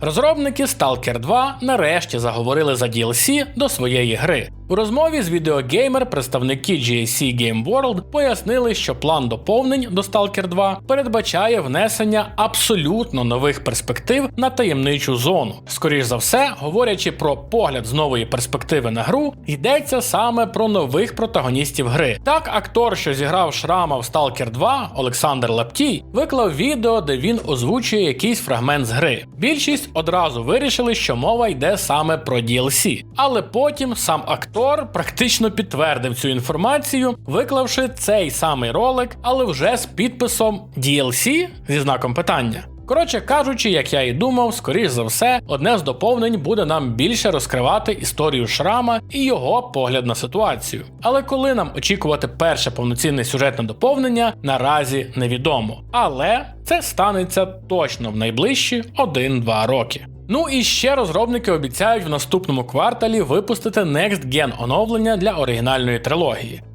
Розробники Stalker 2 нарешті заговорили за DLC до своєї гри. У розмові з відеогеймер представники GSC Game World пояснили, що план доповнень до Stalker 2 передбачає внесення абсолютно нових перспектив на таємничу зону. Скоріш за все, говорячи про погляд з нової перспективи на гру, йдеться саме про нових протагоністів гри. Так, актор, що зіграв шрама в Stalker 2, Олександр Лаптій, виклав відео, де він озвучує якийсь фрагмент з гри. Більшість одразу вирішили, що мова йде саме про DLC. Але потім сам актор практично підтвердив цю інформацію, виклавши цей самий ролик, але вже з підписом DLC зі знаком питання. Коротше кажучи, як я і думав, скоріш за все, одне з доповнень буде нам більше розкривати історію шрама і його погляд на ситуацію. Але коли нам очікувати перше повноцінне сюжетне доповнення, наразі невідомо. Але це станеться точно в найближчі 1-2 роки. Ну і ще розробники обіцяють в наступному кварталі випустити Next Gen оновлення для оригінальної трилогії.